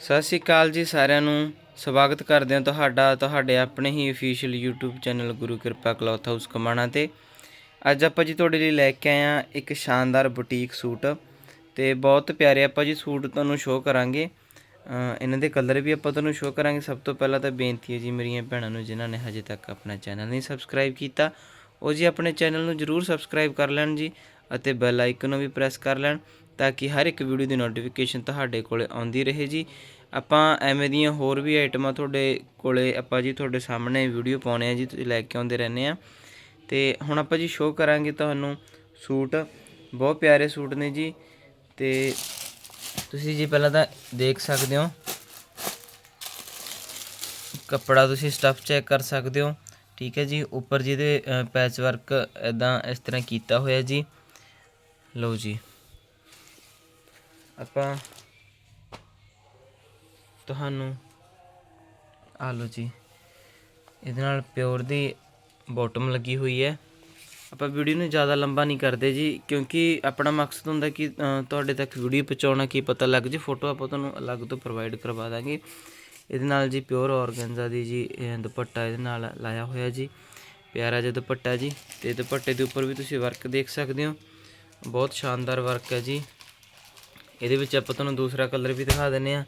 ਸਤਿ ਸ਼੍ਰੀ ਅਕਾਲ ਜੀ ਸਾਰਿਆਂ ਨੂੰ। ਸਵਾਗਤ ਕਰਦੇ ਹਾਂ ਤੁਹਾਡਾ, ਤੁਹਾਡੇ ਆਪਣੇ ਹੀ official YouTube channel Guru Kirpa cloth house Kamana ਤੇ। ਅੱਜ ਆਪਾਂ ਜੀ ਤੁਹਾਡੇ ਲਈ ਲੈ ਕੇ ਆਏ ਹਾਂ ਇੱਕ ਸ਼ਾਨਦਾਰ ਬੁਟੀਕ ਸੂਟ ਤੇ ਬਹੁਤ ਪਿਆਰੇ ਆਪਾਂ ਜੀ ਸੂਟ ਤੁਹਾਨੂੰ ਸ਼ੋਅ ਕਰਾਂਗੇ। ਇਹਨਾਂ ਦੇ ਕਲਰ ਵੀ ਆਪਾਂ ਤੁਹਾਨੂੰ ਸ਼ੋਅ ਕਰਾਂਗੇ। ਸਭ ਤੋਂ ਪਹਿਲਾਂ ਤਾਂ ਬੇਨਤੀ ਹੈ ਜੀ ਮੇਰੀਆਂ ਭੈਣਾਂ ਨੂੰ, ਜਿਨ੍ਹਾਂ ਨੇ ਹਜੇ ਤੱਕ ਆਪਣਾ ਚੈਨਲ ਨਹੀਂ ਸਬਸਕ੍ਰਾਈਬ ਕੀਤਾ, ਉਹ ਜੀ ਆਪਣੇ ਚੈਨਲ ਨੂੰ ਜਰੂਰ ਸਬਸਕ੍ਰਾਈਬ ਕਰ ਲੈਣ ਜੀ ਅਤੇ ਬੈਲ ਆਈਕਨ ਨੂੰ ਵੀ ਪ੍ਰੈਸ ਕਰ ਲੈਣ। ਤਾਂ ਕਿ ਹਰ ਇੱਕ ਵੀਡੀਓ ਦੀ ਨੋਟੀਫਿਕੇਸ਼ਨ ਤੁਹਾਡੇ ਕੋਲੇ ਆਉਂਦੀ ਰਹੇ ਜੀ। ਆਪਾਂ ਐਵੇਂ ਦੀਆਂ ਹੋਰ ਵੀ ਆਈਟਮਾਂ ਤੁਹਾਡੇ ਕੋਲੇ, ਆਪਾਂ ਜੀ ਤੁਹਾਡੇ ਸਾਹਮਣੇ ਵੀਡੀਓ ਪਾਉਣੇ ਆ ਜੀ, ਤੁਸੀਂ ਲੈ ਕੇ ਆਉਂਦੇ ਰਹਿੰਦੇ ਆ ਤੇ ਹੁਣ ਆਪਾਂ ਜੀ ਸ਼ੋਅ ਕਰਾਂਗੇ ਤੁਹਾਨੂੰ ਸੂਟ। ਬਹੁਤ ਪਿਆਰੇ ਸੂਟ ਨੇ ਜੀ। ਤੇ ਤੁਸੀਂ ਜੀ ਪਹਿਲਾਂ ਤਾਂ ਦੇਖ ਸਕਦੇ ਹੋ। ਕੱਪੜਾ ਤੁਸੀਂ ਸਟਫ ਚੈੱਕ ਕਰ ਸਕਦੇ ਹੋ। ਠੀਕ ਹੈ ਜੀ, ਉੱਪਰ ਜਿਹਦੇ ਪੈਚ ਵਰਕ ਇਦਾਂ ਇਸ ਤਰ੍ਹਾਂ ਕੀਤਾ ਹੋਇਆ ਜੀ। ਲਓ ਜੀ। ਆਪਾਂ ਤੁਹਾਨੂੰ ਆ ਲਓ ਜੀ, ਇਹਦੇ ਨਾਲ ਪਿਓਰ ਦੀ ਬਾਟਮ ਲੱਗੀ ਹੋਈ ਹੈ। ਆਪਾਂ ਵੀਡੀਓ ਨੂੰ ਜ਼ਿਆਦਾ ਲੰਬਾ ਨਹੀਂ ਕਰਦੇ ਜੀ, ਕਿਉਂਕਿ ਆਪਣਾ ਮਕਸਦ ਹੁੰਦਾ ਕਿ ਤੁਹਾਡੇ ਤੱਕ ਵੀਡੀਓ ਪਹੁੰਚਾਉਣਾ ਕੀ ਪਤਾ ਲੱਗ ਜੇ ਫੋਟੋ ਆਪਾਂ ਤੁਹਾਨੂੰ ਅਲੱਗ ਤੋਂ ਪ੍ਰੋਵਾਈਡ ਕਰਵਾ ਦਾਂਗੇ। ਇਹਦੇ ਨਾਲ ਜੀ ਪਿਓਰ ਔਰਗੈਂਜ਼ਾ ਦੀ ਜੀ ਦੁਪੱਟਾ ਇਹਦੇ ਨਾਲ ਲਾਇਆ ਹੋਇਆ ਜੀ, ਪਿਆਰਾ ਜਿਹਾ ਦੁਪੱਟਾ ਜੀ। ਤੇ ਦੁਪੱਟੇ ਦੇ ਉੱਪਰ ਵੀ ਤੁਸੀਂ ਵਰਕ ਦੇਖ ਸਕਦੇ ਹੋ। ਬਹੁਤ ਸ਼ਾਨਦਾਰ ਵਰਕ ਹੈ ਜੀ। ਇਹਦੇ ਵਿੱਚ ਆਪਾਂ ਤੁਹਾਨੂੰ ਦੂਸਰਾ ਕਲਰ ਵੀ ਦਿਖਾ ਦਿੰਨੇ ਆ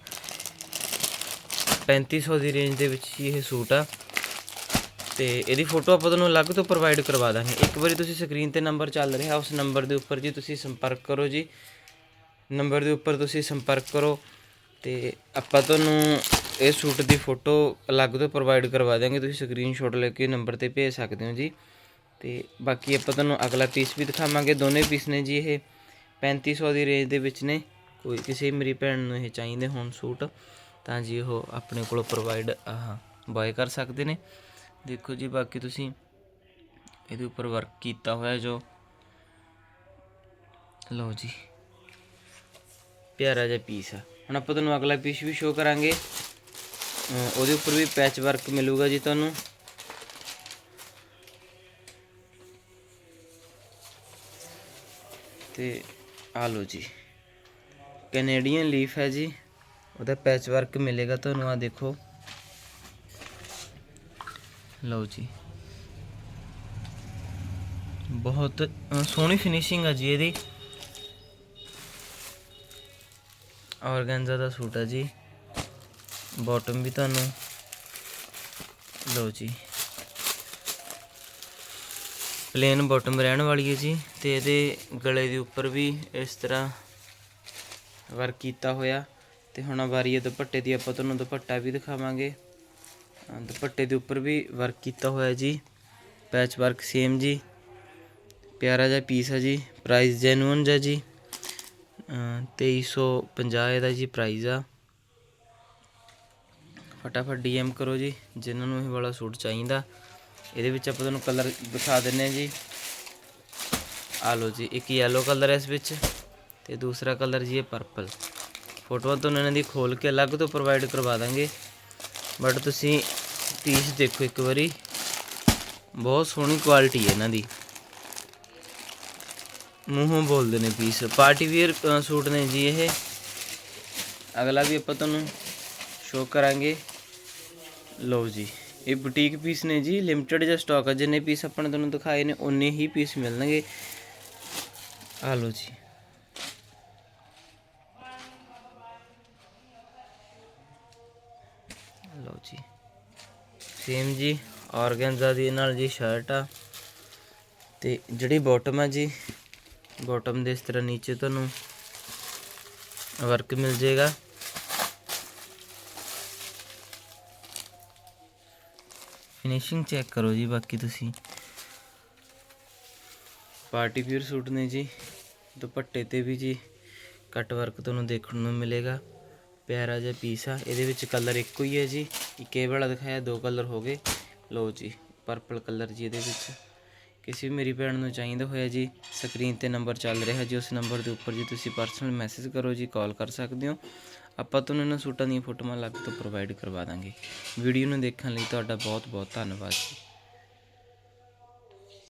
3500 ਦੀ ਰੇਂਜ ਦੇ ਵਿੱਚ ਹੀ ਇਹ ਸੂਟ ਆ। ਤੇ ਇਹਦੀ ਫੋਟੋ ਆਪਾਂ ਤੁਹਾਨੂੰ ਅਲੱਗ ਤੋਂ ਪ੍ਰੋਵਾਈਡ ਕਰਵਾ ਦਾਂਗੇ। ਇੱਕ ਵਾਰੀ ਤੁਸੀਂ ਸਕਰੀਨ ਤੇ ਨੰਬਰ ਚੱਲ ਰਿਹਾ, ਉਸ ਨੰਬਰ ਦੇ ਉੱਪਰ ਜੀ ਤੁਸੀਂ ਸੰਪਰਕ ਕਰੋ ਜੀ। ਨੰਬਰ ਦੇ ਉੱਪਰ ਤੁਸੀਂ ਸੰਪਰਕ ਕਰੋ ਤੇ ਆਪਾਂ ਤੁਹਾਨੂੰ ਇਹ ਸੂਟ ਦੀ ਫੋਟੋ ਅਲੱਗ ਤੋਂ ਪ੍ਰੋਵਾਈਡ ਕਰਵਾ ਦਾਂਗੇ। ਤੁਸੀਂ ਸਕਰੀਨਸ਼ਾਟ ਲੈ ਕੇ ਨੰਬਰ ਤੇ ਭੇਜ ਸਕਦੇ ਹੋ ਜੀ। ਤੇ ਬਾਕੀ ਆਪਾਂ ਤੁਹਾਨੂੰ ਅਗਲਾ ਪੀਸ ਵੀ ਦਿਖਾਵਾਂਗੇ। ਦੋਨੇ ਪੀਸ ਨੇ ਜੀ ਇਹ। 3500 ਦੀ ਰੇਂਜ ਦੇ ਵਿੱਚ ਨੇ। ਕੋਈ ਕਿਸੇ ਮੇਰੀ ਭੈਣ ਨੂੰ ਇਹ ਚਾਹੀਦੇ ਹੋਣ ਸੂਟ, ਤਾਂ ਜੀ ਉਹ ਆਪਣੇ ਕੋਲੋਂ ਪ੍ਰੋਵਾਈਡ ਆਹ ਬਾਏ ਕਰ ਸਕਦੇ ਨੇ। ਦੇਖੋ ਜੀ, ਬਾਕੀ ਤੁਸੀਂ ਇਹਦੇ ਉੱਪਰ ਵਰਕ ਕੀਤਾ ਹੋਇਆ ਜੋ। ਲਓ ਜੀ, ਪਿਆਰਾ ਜਿਹਾ ਪੀਸ ਆ। ਹੁਣ ਆਪਾਂ ਤੁਹਾਨੂੰ ਅਗਲਾ ਪੀਸ ਵੀ ਸ਼ੋਅ ਕਰਾਂਗੇ। ਉਹਦੇ ਉੱਪਰ ਵੀ ਪੈਚ ਵਰਕ ਮਿਲੂਗਾ ਜੀ ਤੁਹਾਨੂੰ। ਤੇ ਆ ਲਓ ਜੀ। ਕੈਨੇਡੀਅਨ ਲੀਫ ਹੈ ਜੀ। ਉਹਦਾ ਪੈਚ ਵਰਕ ਮਿਲੇਗਾ ਤੁਹਾਨੂੰ ਆ ਦੇਖੋ। ਲਓ ਜੀ। ਬਹੁਤ ਸੋਹਣੀ ਫਿਨਿਸ਼ਿੰਗ ਹੈ ਜੀ ਇਹਦੀ। ਔਰਗੈਂਜ਼ਾ ਦਾ ਸੂਟ ਹੈ ਜੀ। ਬਾਟਮ ਵੀ ਤੁਹਾਨੂੰ। ਲਓ ਜੀ। ਪਲੇਨ ਬਾਟਮ ਰਹਿਣ ਵਾਲੀ ਹੈ ਜੀ। ਤੇ ਇਹਦੇ ਗਲੇ ਦੇ ਉੱਪਰ ਵੀ ਇਸ ਤਰ੍ਹਾਂ ਵਰਕ ਕੀਤਾ ਹੋਇਆ। ਤੇ ਹੁਣ ਵਾਰੀ ਹੈ ਦੁਪੱਟੇ ਦੀ ਆਪਾਂ ਤੁਹਾਨੂੰ ਦੁਪੱਟਾ ਵੀ ਦਿਖਾਵਾਂਗੇ। ਦੁਪੱਟੇ ਦੇ ਉੱਪਰ ਵੀ ਵਰਕ ਕੀਤਾ ਹੋਇਆ ਜੀ। ਪੈਚ ਵਰਕ ਸੇਮ ਜੀ। ਪਿਆਰਾ ਜਿਹਾ ਪੀਸ ਹੈ ਜੀ। ਪ੍ਰਾਈਸ ਜੈਨੂਨ ਜਿਹਾ ਜੀ। ਅਹ 2350 ਇਹਦਾ ਜੀ ਪ੍ਰਾਈਸ ਆ। ਫਟਾਫਟ ਡੀਐਮ ਕਰੋ ਜੀ, ਜਿਨ੍ਹਾਂ ਨੂੰ ਇਹ ਵਾਲਾ ਸੂਟ ਚਾਹੀਦਾ। ਇਹਦੇ ਵਿੱਚ ਆਪਾਂ ਤੁਹਾਨੂੰ ਕਲਰ ਦਿਖਾ ਦਿੰਨੇ ਆ ਜੀ। ਆ ਲਓ ਜੀ, ਇੱਕ ਯੈਲੋ ਕਲਰ ਹੈ ਇਸ ਵਿੱਚ। ਤੇ ਦੂਸਰਾ ਕਲਰ ਜੀ ਹੈ ਪਰਪਲ ਫੋਟੋਆਂ ਤੁਹਾਨੂੰ ਇਹਨਾਂ ਦੀ ਖੋਲ ਕੇ ਅਲੱਗ ਤੋਂ ਪ੍ਰੋਵਾਈਡ ਕਰਵਾ ਦਾਂਗੇ। ਬਟ ਤੁਸੀਂ ਪੀਸ ਦੇਖੋ ਇੱਕ ਵਾਰੀ। ਬਹੁਤ ਸੋਹਣੀ ਕੁਆਲਿਟੀ ਹੈ ਇਹਨਾਂ ਦੀ। ਮੂੰਹੋਂ ਬੋਲਦੇ ਨੇ ਪੀਸ ਪਾਰਟੀ ਵੇਅਰ ਸੂਟ ਨੇ ਜੀ ਇਹ। ਅਗਲਾ ਵੀ ਆਪਾਂ ਤੁਹਾਨੂੰ ਸ਼ੋਅ ਕਰਾਂਗੇ। ਲਓ ਜੀ, ਇਹ ਬੁਟੀਕ ਪੀਸ ਨੇ ਜੀ। ਲਿਮਟਿਡ ਜਿਹਾ ਸਟਾਕ ਹੈ ਜਿੰਨੇ ਪੀਸ ਆਪਾਂ ਨੇ ਤੁਹਾਨੂੰ ਦਿਖਾਏ ਨੇ ਉਨੇ ਹੀ ਪੀਸ ਮਿਲਣਗੇ। ਆ ਲਓ ਜੀ। ਲਓ ਜੀ। ਸੇਮ ਜੀ, ਔਰਗੈਂਜ਼ਾ ਦੀ ਨਾਲ ਜੀ ਸ਼ਰਟ ਆ। ਤੇ ਜਿਹੜੀ ਬਾਟਮ ਆ ਜੀ ਬਾਟਮ ਦੇ ਇਸ ਤਰ੍ਹਾਂ ਨੀਚੇ ਤੁਹਾਨੂੰ ਵਰਕ ਮਿਲ ਜਾਏਗਾ। ਫਿਨਿਸ਼ਿੰਗ ਚੈੱਕ ਕਰੋ ਜੀ ਬਾਕੀ ਤੁਸੀਂ। ਪਾਰਟੀ ਪਿਓਰ ਸੂਟ ਨੇ ਜੀ। ਦੁਪੱਟੇ ਤੇ ਵੀ ਜੀ ਕੱਟ ਵਰਕ ਤੁਹਾਨੂੰ ਦੇਖਣ ਨੂੰ ਮਿਲੇਗਾ। ਪਿਆਰਾ ਜਿਹਾ ਪੀਸ ਆ। ਇਹਦੇ ਵਿੱਚ ਕਲਰ ਇੱਕੋ ਹੀ ਹੈ ਜੀ। ਇੱਕ ਇਹ ਵਾਲਾ ਦਿਖਾਇਆ, ਦੋ ਕਲਰ ਹੋ ਗਏ। ਲਓ ਜੀ ਪਰਪਲ ਕਲਰ ਜੀ ਇਹਦੇ ਵਿੱਚ। ਕਿਸੇ ਵੀ ਮੇਰੀ ਭੈਣ ਨੂੰ ਚਾਹੀਦਾ ਹੋਇਆ ਜੀ ਸਕਰੀਨ ਤੇ ਨੰਬਰ ਚੱਲ ਰਿਹਾ ਜੀ, ਉਸ ਨੰਬਰ ਦੇ ਉੱਪਰ ਜੀ ਤੁਸੀਂ ਪਰਸਨਲ ਮੈਸੇਜ ਕਰੋ ਜੀ ਕਾਲ ਕਰ ਸਕਦੇ ਹੋ। ਆਪਾਂ ਤੁਹਾਨੂੰ ਇਹਨਾਂ ਸੂਟਾਂ ਦੀਆਂ ਫੋਟੋਆਂ ਅਲੱਗ ਤੋਂ ਪ੍ਰੋਵਾਈਡ ਕਰਵਾ ਦਾਂਗੇ। ਵੀਡੀਓ ਨੂੰ ਦੇਖਣ ਲਈ ਤੁਹਾਡਾ ਬਹੁਤ ਬਹੁਤ ਧੰਨਵਾਦ ਜੀ।